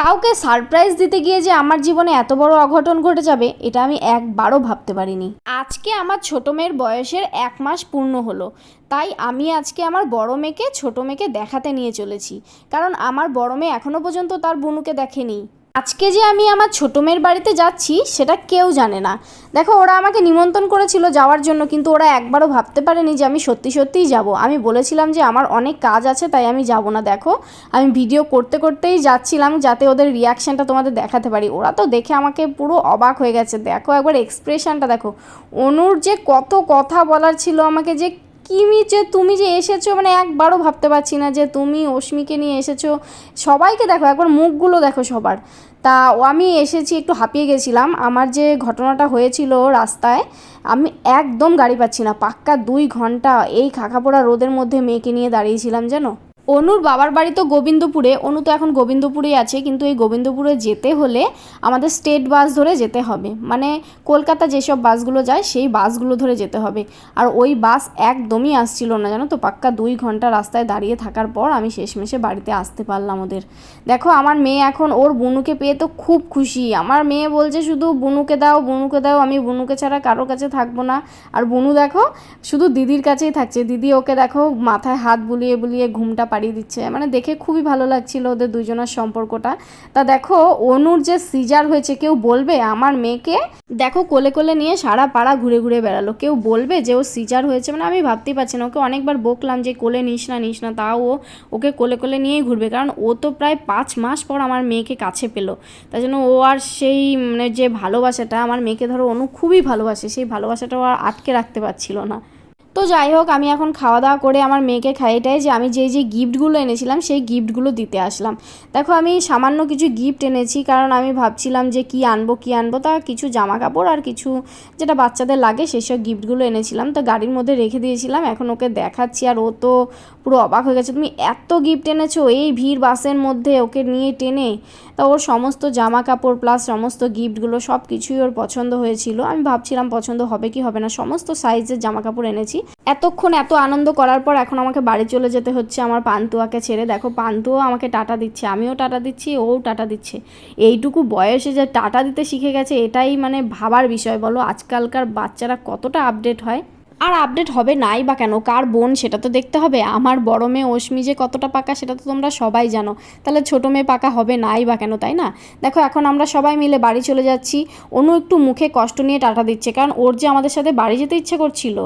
কাউকে সারপ্রাইজ দিতে গিয়ে যে আমার জীবনে এত বড় অঘটন ঘটে যাবে, এটা আমি একবারও ভাবতে পারিনি। আজকে আমার ছোট মেয়ের বয়সের এক মাস পূর্ণ হলো, তাই আমি আজকে আমার বড় মেয়েকে ছোট মেয়েকে দেখাতে নিয়ে চলেছি। কারণ আমার বড় মেয়ে এখনও পর্যন্ত তার বুনুকে দেখেনি। আজকে যে আমি আমার ছোট মেয়ের বাড়িতে যাচ্ছি, সেটা কেউ জানে না। দেখো, ওরা আমাকে নিমন্ত্রণ করেছিল যাওয়ার জন্য, কিন্তু ওরা একবারও ভাবতে পারেনি যে আমি সত্যি সত্যিই যাব। আমি বলেছিলাম যে আমার অনেক কাজ আছে, তাই আমি যাব না। দেখো, আমি ভিডিও করতে করতেই যাচ্ছিলাম যাতে ওদের রিয়াকশানটা তোমাদের দেখাতে পারি। ওরা তো দেখে আমাকে পুরো অবাক হয়ে গেছে। দেখো একবার এক্সপ্রেশনটা দেখো। অনুর যে কত কথা বলার ছিল আমাকে, যে কিমি যে তুমি যে এসেছ মানে একবারও ভাবতে পারছি না যে তুমি অশ্মিকে নিয়ে এসেছ। সবাইকে দেখো, একবার মুখগুলো দেখো সবার। তা আমি এসেছি, একটু হাঁপিয়ে গেছিলাম। আমার যে ঘটনাটা হয়েছিল রাস্তায়, আমি একদম গাড়ি পাচ্ছি না। পাক্কা দুই ঘণ্টা এই খাখাপোড়া রোদের মধ্যে মেয়েকে নিয়ে দাঁড়িয়েছিলাম, জানো? অনুর বাবার বাড়ি তো গোবিন্দপুরে, অনু তো এখন গোবিন্দপুরেই আছে, কিন্তু এই গোবিন্দপুরে যেতে হলে আমাদের স্টেট বাস ধরে যেতে হবে। মানে কলকাতা যেসব বাসগুলো যায়, সেই বাসগুলো ধরে যেতে হবে। আর ওই বাস একদমই আসছিল না, জানো তো? পাক্কা দুই ঘণ্টা রাস্তায় দাঁড়িয়ে থাকার পর আমি শেষমেশে বাড়িতে আসতে পারলাম ওদের। দেখো, আমার মেয়ে এখন, ওর বুনুকে পেয়ে তো খুব খুশি। আমার মেয়ে বলছে শুধু, বুনুকে দাও বুনুকে দাও, আমি বুনুকে ছাড়া কারোর কাছে থাকব না। আর বুনু দেখো, শুধু দিদির কাছেই থাকছে। দিদি ওকে দেখো, মাথায় হাত বুলিয়ে বুলিয়ে ঘুমটা পাড়িয়ে দিচ্ছে। মানে দেখে খুবই ভালো লাগছিল ওদের দুজনের সম্পর্কটা। তা দেখো, অনুর যে সিজার হয়েছে, কেউ বলবে? আমার মেয়েকে দেখো কোলে কোলে নিয়ে সারা পাড়া ঘুরে ঘুরে বেড়ালো। কেউ বলবে যে ও সিজার হয়েছে মানে আমি ভাবতেই পারছি না। ওকে অনেকবার বকলাম যে কোলে নিস না নিস না, তাও ও ওকে কোলে কোলে নিয়েই ঘুরবে। কারণ ও তো প্রায় পাঁচ মাস পর আমার মেয়েকে কাছে পেল। তাই জন্য ও আর সেই মানে যে ভালোবাসাটা, আমার মেয়েকে ধরো, অনু খুবই ভালোবাসে। সেই ভালোবাসাটা ও আর আটকে রাখতে পারছিল না। তো যাই হোক, আমি এখন খাওয়া দাওয়া করে আমার মেয়েকে খাইয়েটাই যে আমি যে যে গিফটগুলো এনেছিলাম, সেই গিফটগুলো দিতে আসলাম। দেখো, আমি সামান্য কিছু গিফট এনেছি, কারণ আমি ভাবছিলাম যে কি আনব কি আনব, তা কিছু জামা কাপড় আর কিছু যেটা বাচ্চাদের লাগে, সেই সব গিফটগুলো এনেছিলাম। তো গাড়ির মধ্যে রেখে দিয়েছিলাম, এখন ওকে দেখাচ্ছি, আর ও তো পুরো অবাক হয়ে গেছে, তুমি এত গিফট এনেছো এই ভিড় বাসের মধ্যে ওকে নিয়ে টেনে? তা ওর সমস্ত জামা কাপড় প্লাস সমস্ত গিফটগুলো সব কিছুই ওর পছন্দ হয়েছিল। আমি ভাবছিলাম পছন্দ হবে কি হবে না, সমস্ত সাইজের জামা কাপড় এনেছি। এতক্ষণ এত আনন্দ করার পর এখন আমাকে বাড়ি চলে যেতে হচ্ছে আমার পান্তুয়াকে ছেড়ে। দেখো পান্তুও আমাকে টাটা দিচ্ছে, আমিও টাটা দিচ্ছি, ওও টাটা দিচ্ছে। এইটুকু বয়সে যে টাটা দিতে শিখে গেছে, এটাই মানে ভাবার বিষয়। বলো, আজকালকার বাচ্চারা কতটা আপডেট হয়? আর আপডেট হবে নাই বা কেন? কার বোন? সেটা তো দেখতে হবে। আমার বড় মেয়ে অশ্মি যে কতটা পাকা, সেটা তো তোমরা সবাই জানো। তাহলে ছোটো মেয়ে পাকা হবে নাই বা কেন, তাই না? দেখো, এখন আমরা সবাই মিলে বাড়ি চলে যাচ্ছি। অনু একটু মুখে কষ্ট নিয়ে টাটা দিচ্ছে, কারণ ওর যে আমাদের সাথে বাড়ি যেতে ইচ্ছে করছিল।